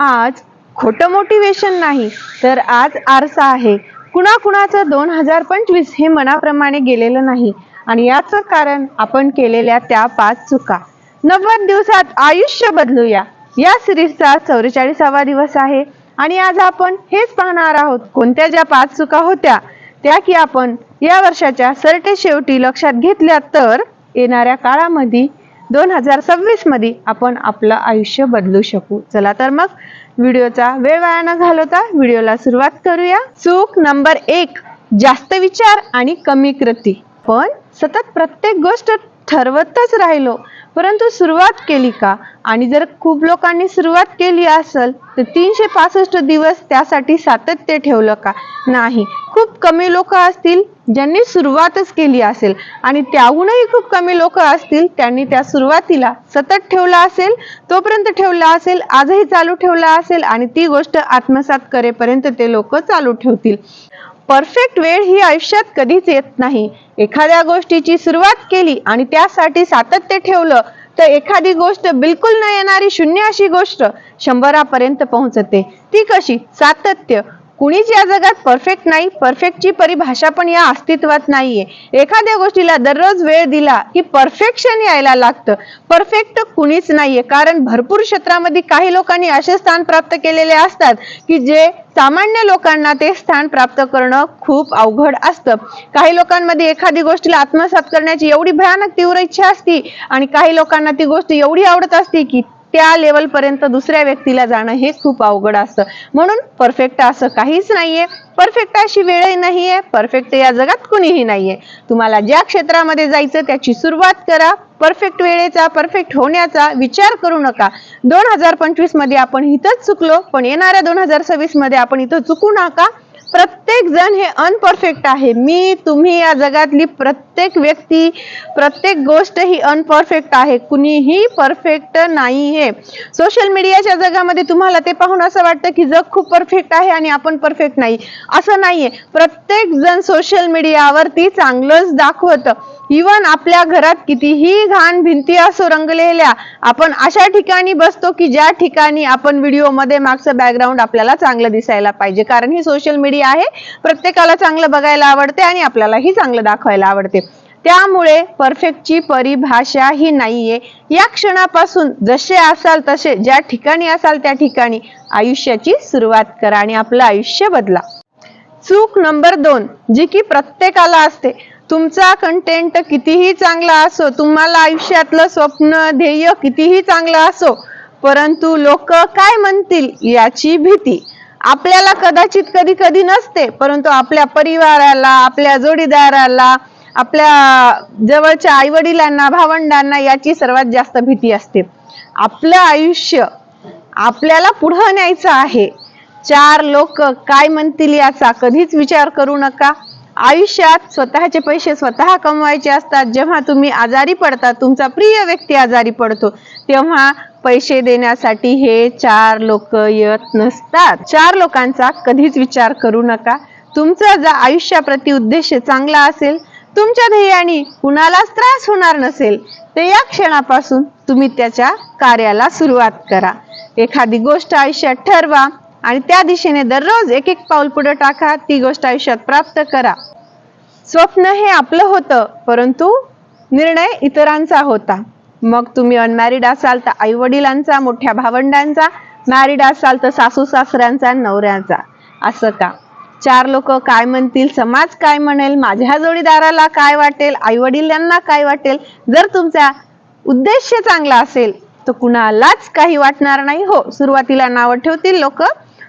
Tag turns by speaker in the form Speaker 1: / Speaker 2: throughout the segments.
Speaker 1: आज खोटं मोटिवेशन नाही तर आज आरसा आहे. कुणाकुणाचं दोन हजार पंचवीस हे मनाप्रमाणे गेलेलं नाही. आणि याचं कारण आपण केलेल्या त्या पाच चुका. नव्वद दिवसात आयुष्य बदलूया. या सिरीजचा चौवेचाळीसावा दिवस आहे. आणि आज आपण हेच पाहणार आहोत कोणत्या ज्या पाच चुका होत्या त्या की आपण या वर्षाच्या सरटे शेवटी लक्षात घेतल्या तर येणाऱ्या काळामध्ये दोन हजार सव्वीसमध्ये आपण आपलं आयुष्य बदलू शकू. चला तर मग व्हिडिओचा वेळ वाया न घालवता व्हिडिओला सुरुवात करूया. चूक नंबर एक जास्त विचार आणि कमी कृती. पण सतत प्रत्येक गोष्ट ठरवतच राहिलो. परंतु सुरुवात केली का? आणि जर खूप लोकांनी सुरुवात केली असेल तर तीनशे पासष्ट दिवस त्यासाठी सातत्य ठेवलं का? नाही. खूप कमी लोक असतील ज्यांनी सुरुवातच केली असेल. आणि त्याहूनही खूप कमी लोक असतील त्यांनी त्या सुरुवातीला सतत ठेवला असेल तोपर्यंत ठेवला असेल आजही चालू ठेवला असेल आणि ती गोष्ट आत्मसात करेपर्यंत ते लोक चालू ठेवतील. परफेक्ट वेळ ही आयुष्यात कधीच येत नाही. एखाद्या गोष्टीची सुरुवात केली आणि त्यासाठी सातत्य ठेवलं तर एखादी गोष्ट बिलकुल न येणारी शून्य अशी गोष्ट शंभरापर्यंत पोहोचते. ती कशी? सातत्य. कुणीच या जगात परफेक्ट नाही परफेक्टची परिभाषा पण या अस्तित्वात नाहीये. एखाद्या गोष्टीला दररोज वेळ दिला की परफेक्शन यायला लागतं. परफेक्ट कुणीच नाहीये कारण भरपूर क्षेत्रामध्ये काही लोकांनी असे स्थान प्राप्त केलेले असतात की जे सामान्य लोकांना ते स्थान प्राप्त करणं खूप अवघड असतं. काही लोकांमध्ये एखादी गोष्टीला आत्मसात करण्याची एवढी भयानक तीव्र इच्छा असती आणि काही लोकांना ती गोष्ट एवढी आवडत असते की त्या लेवल पर्यंत दुसऱ्या व्यक्तीला जाणं हे खूप अवघड असतं. म्हणून परफेक्ट असं काहीच नाहीये. परफेक्ट अशी वेळही नाहीये. परफेक्ट या जगात कुणीही नाहीये. तुम्हाला ज्या क्षेत्रामध्ये जायचं त्याची सुरुवात करा. परफेक्ट वेळेचा परफेक्ट होण्याचा विचार करू नका. दोन हजार पंचवीसमध्ये आपण इथंच चुकलो पण येणाऱ्या दोन हजार सव्वीसमध्ये आपण इथं चुकू नका. प्रत्येक जण हे अनपरफेक्ट आहे. मी तुम्ही या जगातली प्रत्येक व्यक्ती प्रत्येक गोष्ट ही अनपरफेक्ट आहे. कुणीही परफेक्ट नाही आहे सोशल मीडियाच्या जगामध्ये तुम्हाला ते पाहून असं वाटतं की जग खूप परफेक्ट आहे आणि आपण परफेक्ट नाही. असं नाहीये. प्रत्येक जण सोशल मीडियावरती चांगलंच दाखवतं. इवन आपल्या घरात कितीही घाण भिंती असो रंगलेल्या आपण अशा ठिकाणी बसतो की ज्या ठिकाणी आपण व्हिडिओमध्ये मागचं बॅकग्राऊंड आपल्याला चांगलं दिसायला पाहिजे. कारण ही सोशल मीडिया आहे. प्रत्येकाला चांगलं बघायला आवडते आणि आपल्यालाही चांगलं दाखवायला आवडते. त्यामुळे परफेक्टची परिभाषा ही नाहीये. या क्षणापासून जसे असाल तसे ज्या ठिकाणी असाल त्या ठिकाणी आयुष्याची सुरुवात करा आणि आपलं आयुष्य बदला. चूक नंबर दोन जी की प्रत्येकाला असते तुमचा कंटेंट कितीही चांगला असो तुम्हाला आयुष्यातलं स्वप्न ध्येय कितीही चांगलं असो परंतु लोक काय म्हणतील याची भीती. आपल्याला कदाचित कधी कधी नसते परंतु आपल्या परिवाराला आपल्या जोडीदाराला आपल्या जवळच्या आईवडिलांना भावंडांना याची सर्वात जास्त भीती असते. आपलं आयुष्य आपल्याला पुढं न्यायचं आहे. चार लोक काय म्हणतील याचा कधीच विचार करू नका. आयुष्यात स्वतःचे पैसे स्वतः कमवायचे असतात. जेव्हा तुम्ही आजारी पडता तुमचा प्रिय व्यक्ती आजारी पडतो तेव्हा पैसे देण्यासाठी हे चार लोक येत नसतात. चार लोकांचा कधीच विचार करू नका. तुमचा जर आयुष्याप्रती उद्देश चांगला असेल तुमच्या ध्येयाने कुणालाच त्रास होणार नसेल तर या क्षणापासून तुम्ही त्याच्या कार्याला सुरुवात करा. एखादी गोष्ट आयुष्यात ठरवा आणि त्या दिशेने दररोज एक एक पाऊल पुढे टाका ती गोष्ट आयुष्यात प्राप्त करा. स्वप्न हे आपलं होतं परंतु निर्णय इतरांचा होता. मग तुम्ही अनमॅरिड असाल तर आई वडिलांचा मोठ्या भावंडांचा मॅरिड असाल तर सासू सासऱ्यांचा नवऱ्याचा. असं का? चार लोक काय म्हणतील समाज काय म्हणेल माझ्या जोडीदाराला काय वाटेल आई वडिलांना काय वाटेल जर तुमचा उद्देश चांगला असेल तर कुणालाच काही वाटणार नाही. हो सुरुवातीला नावं ठेवतील लोक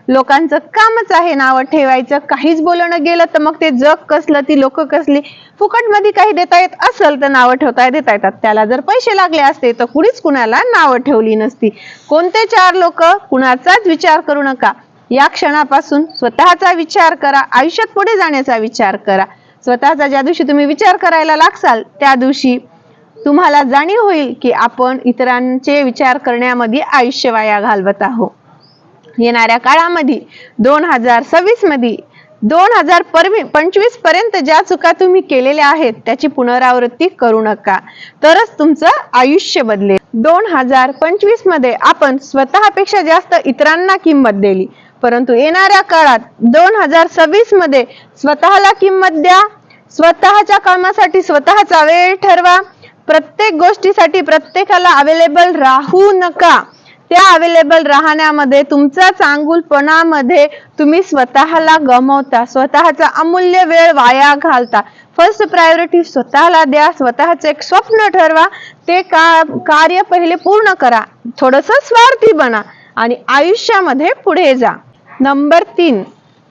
Speaker 1: लोकांचं कामच आहे नावं ठेवायचं. काहीच बोलणं गेलं तर मग ते जग कसलं ती लोक कसली? फुकटमध्ये काही देता येत असेल तर नावं ठेवता देता येतात. त्याला जर पैसे लागले असते तर कुणीच कुणाला नावं ठेवली नसती. कोणते चार लोक कुणाचाच विचार करू नका. या क्षणापासून स्वतःचा विचार करा. आयुष्यात पुढे जाण्याचा विचार करा. स्वतःचा ज्या दिवशी तुम्ही विचार करायला लागसाल त्या दिवशी तुम्हाला जाणीव होईल की आपण इतरांचे विचार करण्यामध्ये आयुष्य वाया घालवत आहोत. येणाऱ्या काळामध्ये दोन हजार सव्वीसमध्ये दोन हजार पंचवीसपर्यंत ज्या चुका तुम्ही केलेल्या आहेत त्याची पुनरावृत्ती करू नका. तरच तुमचं आयुष्य बदलेल. दोन हजार पंचवीसमध्ये आपण स्वतःपेक्षा जास्त इतरांना किंमत दिली. परंतु येणाऱ्या काळात दोन हजार सव्वीसमध्ये स्वतःला किंमत द्या. स्वतःच्या कामासाठी स्वतःचा वेळ ठरवा. प्रत्येक गोष्टीसाठी प्रत्येकाला अवेलेबल राहू नका. त्या अवेलेबल राहण्यामध्ये तुमचा चांगुलपणामध्ये तुम्ही स्वतःला गमवता स्वतःचा अमूल्य वेळ वाया घालता. फर्स्ट प्रायोरिटी स्वतःला द्या स्वतःचे एक स्वप्न ठरवा ते का कार्य पहिले पूर्ण करा थोडस स्वार्थी बना आणि आयुष्यामध्ये पुढे जा. नंबर तीन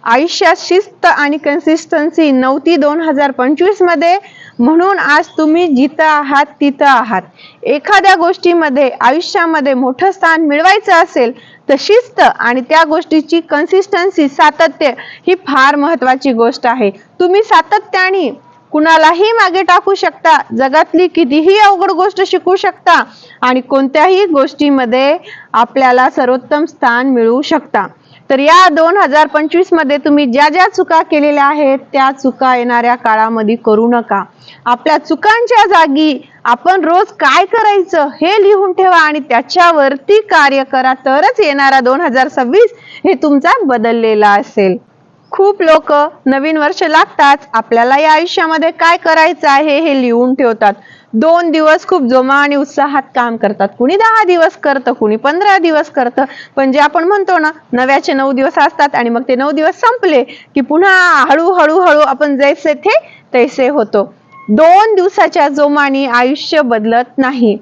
Speaker 1: आयुष्यात शिस्त आणि कन्सिस्टन्सी नव्हती दोन हजार पंचवीसमध्ये म्हणून आज तुम्ही जिथं आहात तिथं आहात. एखाद्या गोष्टीमध्ये आयुष्यामध्ये मोठं स्थान मिळवायचं असेल तर शिस्त आणि त्या गोष्टीची कन्सिस्टन्सी सातत्य ही फार महत्वाची गोष्ट आहे. तुम्ही सातत्याने कुणालाही मागे टाकू शकता जगातली कितीही अवघड गोष्ट शिकू शकता आणि कोणत्याही गोष्टीमध्ये आपल्याला सर्वोत्तम स्थान मिळवू शकता. तर या दोन हजार पंचवीसमध्ये तुम्ही ज्या ज्या चुका केलेल्या आहेत त्या चुका येणाऱ्या काळामध्ये करू नका. आपल्या चुकांच्या जागी आपण रोज काय करायचं हे लिहून ठेवा आणि त्याच्यावरती कार्य करा तरच येणारा दोन हजार सव्वीस हे तुमचा बदललेला असेल. खूप लोक नवीन वर्ष लागताच आपल्याला या आयुष्यामध्ये काय करायचं आहे हे लिहून ठेवतात. दोन दिवस खूप जोमा आणि उत्साहात काम करतात. कुणी दहा दिवस करतं कुणी पंधरा दिवस करतं. पण जे आपण म्हणतो ना नव्याचे नऊ दिवस असतात आणि मग ते नऊ दिवस संपले की पुन्हा हळूहळू हळू आपण जैसे थे तैसे होतो. दोन दिवसाच्या जोमाने आयुष्य बदलत नाही.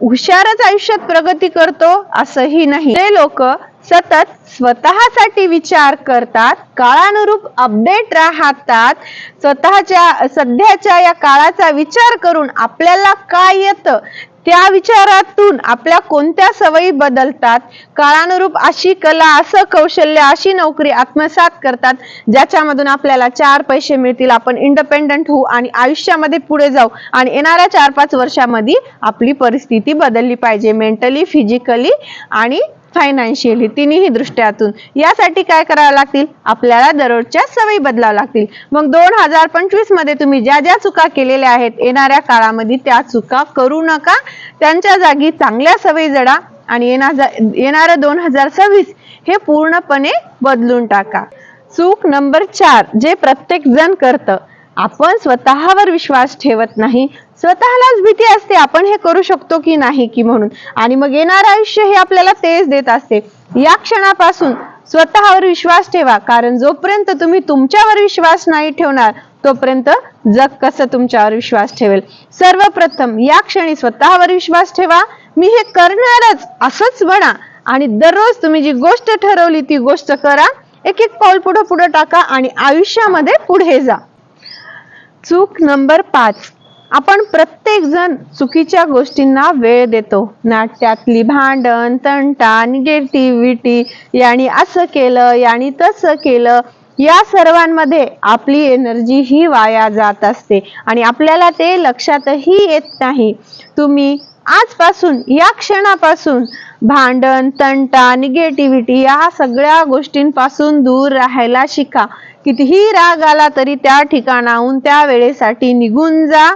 Speaker 1: हुशारच आयुष्यात प्रगती करतो असंही नाही. ते लोक सतत स्वतःसाठी विचार करतात काळानुरूप अपडेट राहतात स्वतःच्या सध्याच्या या काळाचा विचार करून आपल्याला काय येतं त्या विचारातून आपल्या कोणत्या सवयी बदलतात काळानुरूप अशी कला असं कौशल्य अशी नोकरी आत्मसात करतात ज्याच्यामधून आपल्याला चार पैसे मिळतील आपण इंडिपेंडंट होऊ आणि आयुष्यामध्ये पुढे जाऊ आणि येणाऱ्या चार पाच वर्षामध्ये आपली परिस्थिती बदलली पाहिजे मेंटली फिजिकली आणि फायनान्शियली तिन्ही दृष्ट्यातून. यासाठी काय करावं लागतील? आपल्याला दररोजच्या सवयी बदलावं लागतील. मग दोन हजार पंचवीसमध्ये तुम्ही ज्या ज्या चुका केलेल्या आहेत येणाऱ्या काळामध्ये त्या चुका करू नका. त्यांच्या जागी चांगल्या सवयी जडा आणि येणारं दोन हजार सव्वीस हे पूर्णपणे बदलून टाका. चूक नंबर चार जे प्रत्येक जण करतं आपण स्वतःवर विश्वास ठेवत नाही. स्वतःलाच भीती असते आपण हे करू शकतो की नाही की म्हणून. आणि मग येणार आयुष्य हे आपल्याला तेच देत असते. या क्षणापासून स्वतःवर विश्वास ठेवा. कारण जोपर्यंत तुम्ही तुमच्यावर विश्वास नाही ठेवणार तोपर्यंत जग कसं तुमच्यावर विश्वास ठेवेल? सर्वप्रथम या क्षणी स्वतःवर विश्वास ठेवा. मी हे करणारच असंच म्हणा. आणि दररोज तुम्ही जी गोष्ट ठरवली ती गोष्ट करा. एक एक पाऊल पुढे पुढे टाका आणि आयुष्यामध्ये पुढे जा. चूक नंबर पाच. आपण प्रत्येक जण चुकीच्या गोष्टींना वेळ देतो. नाट्यातली भांडण तंटा निगेटिव्हिटी यांनी असं केलं यांनी तसं केलं या सर्वांमध्ये आपली एनर्जी ही वाया जात असते आणि आपल्याला ते लक्षातही येत नाही. तुम्ही आजपासून या क्षणापासून भांडण तंटा निगेटिव्हिटी या सगळ्या गोष्टींपासून दूर राहायला शिका. कितीही राग आला तरी त्या ठिकाणाहून त्या वेळेसाठी निघून जा.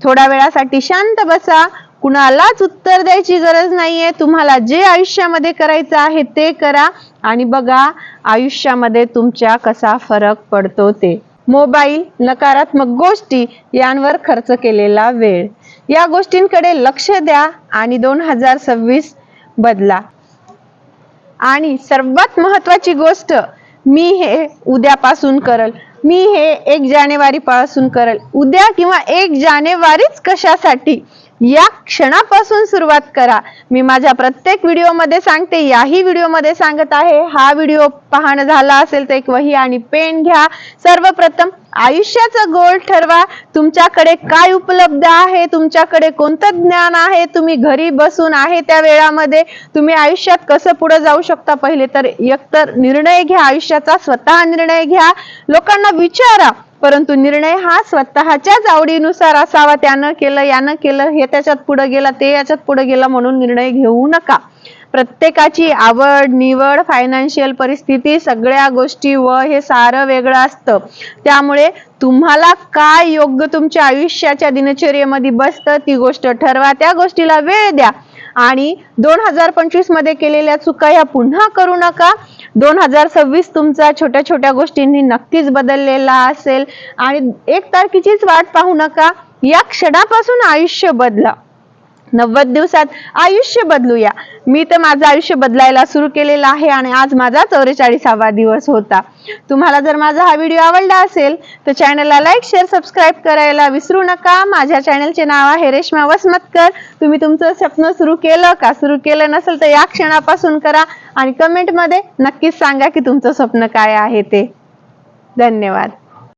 Speaker 1: थोड्या वेळासाठी शांत बसा. कुणालाच उत्तर द्यायची गरज नाहीये. तुम्हाला जे आयुष्यामध्ये करायचं आहे ते करा. आणि बघा आयुष्यामध्ये तुमच्या कसा फरक पडतो ते. मोबाईल नकारात्मक गोष्टी यांवर खर्च केलेला वेळ. या गोष्टींकडे लक्ष द्या आणि दोन हजार सव्वीस बदला. आणि सर्वात महत्वाची गोष्ट मी हे उद्यापासून करल. मी हे एक जानेवारी पासून करल. उद्या किंवा एक जानेवारीच कशासाठी? या क्षणापासून सुरुवात करा. मी माझ्या प्रत्येक व्हिडिओमध्ये सांगते. याही व्हिडिओमध्ये सांगत आहे हा व्हिडिओ पाहणं झाला असेल तर एक वही आणि पेन घ्या. सर्वप्रथम आयुष्याचा गोल ठरवा. तुमच्याकडे काय उपलब्ध आहे? तुमच्याकडे कोणतं ज्ञान आहे? तुम्ही घरी बसून आहे त्या वेळामध्ये? तुम्ही आयुष्यात कसं पुढे जाऊ शकता? पहिले तर एकतर निर्णय घ्या आयुष्याचा. स्वतः निर्णय घ्या. लोकांना विचारा. परंतु निर्णय हा स्वतःच्याच आवडीनुसार असावा. त्यानं केलं यानं केलं हे त्याच्यात पुढे गेला ते याच्यात पुढे गेला म्हणून निर्णय घेऊ नका. प्रत्येकाची आवड निवड फायनान्शियल परिस्थिती सगळ्या गोष्टी व हे सारं वेगळं असतं. त्यामुळे तुम्हाला काय योग्य तुमच्या आयुष्याच्या दिनचर्येमध्ये बसतं ती गोष्ट ठरवा त्या गोष्टीला वेळ द्या. आणि दोन हजार पंचवीसमध्ये केलेल्या चुका ह्या पुन्हा करू नका. दोन हजार सव्वीस तुमचा छोट्या छोट्या गोष्टींनी नक्कीच बदललेला असेल. आणि एक तारखेचीच वाट पाहू नका. या क्षणापासून आयुष्य बदला. नव्वद दिवसात आयुष्य बदलूया. मी तर माझं आयुष्य बदलायला सुरू केलेलं आहे आणि आज माझा चौवेचाळीसावा दिवस होता. तुम्हाला जर माझा हा व्हिडिओ आवडला असेल तर चॅनलला लाईक शेअर सबस्क्राईब करायला विसरू नका. माझ्या चॅनलचे नाव आहे रेश्मा वसमतकर. तुम्ही तुमचं स्वप्न सुरू केलं का? सुरू केलं नसेल तर या क्षणापासून करा आणि कमेंटमध्ये नक्कीच सांगा की तुमचं स्वप्न काय आहे ते. धन्यवाद.